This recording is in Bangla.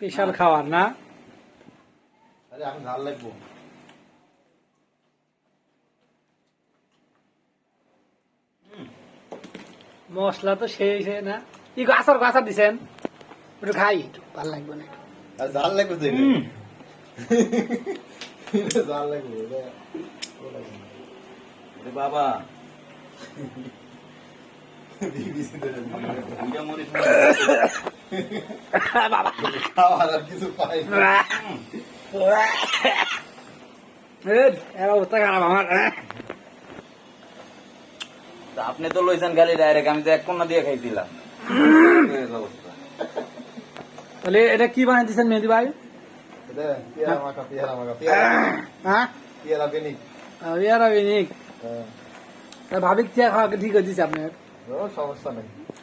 স্পেশাল খাবার না? আরে এখন ঝাল লাগবো। মশলা তো সেই না? আচার আচার দিছেন? একটু খাই একটু ভালো লাগবে না একটু। ঝাল লাগবে তো ঝাল লাগবে বাবা। BBC তে এটা বাবা খাওয়ার আর কিছু পাই না। এর, এর অবস্থা খারাপ আমার আপনি তো লইছেন খালি ডাইরেক্ট আমি তো এক কোনা দিয়ে খাইছিলাম তাহলে এটা কি বানিয়ে দিচ্ছেন মেহেদি ভাই এটা পেয়ারা মাখা, পেয়ারা মাখা, পেয়ারা হ্যাঁ পেয়ারা বেনিক। ইয়ার বিনিক হ্যাঁ। ভাবি খাওয়া ঠিক হয়ে দিচ্ছে আপনার সমস্যা নেই